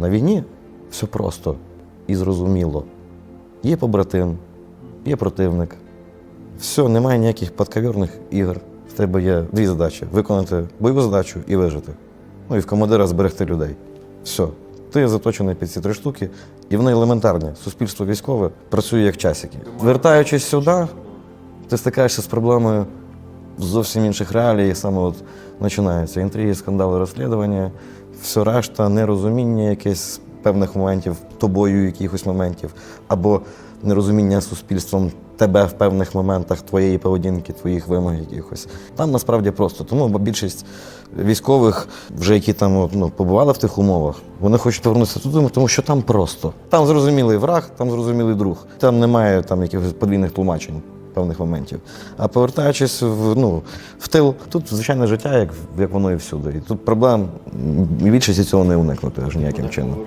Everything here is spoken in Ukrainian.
на війні все просто і зрозуміло. Є побратим, є противник. Все, немає ніяких подковірних ігор. В тебе є дві задачі: виконати бойову задачу і вижити. Ну і в командира зберегти людей. Все. Ти заточений під ці три штуки, і вони елементарні. Суспільство військове працює як часики. Вертаючись сюди, ти стикаєшся з проблемою зовсім інших реалій. Саме от починаються інтриги, скандали, розслідування, все решта, нерозуміння якесь певних моментів, тобою якихось моментів, або нерозуміння суспільством тебе в певних моментах твоєї поведінки, твоїх вимог якихось. Там насправді просто. Тому більшість військових, вже які там ну, побували в тих умовах, вони хочуть повернутися туди, тому що там просто. Там зрозумілий враг, там зрозумілий друг. Там немає там якихось подвійних тлумачень певних моментів. А повертаючись в, ну, в тил, тут звичайне життя, як, як воно і всюди. І тут проблем м, більшості цього не уникнути аж ніяким чином.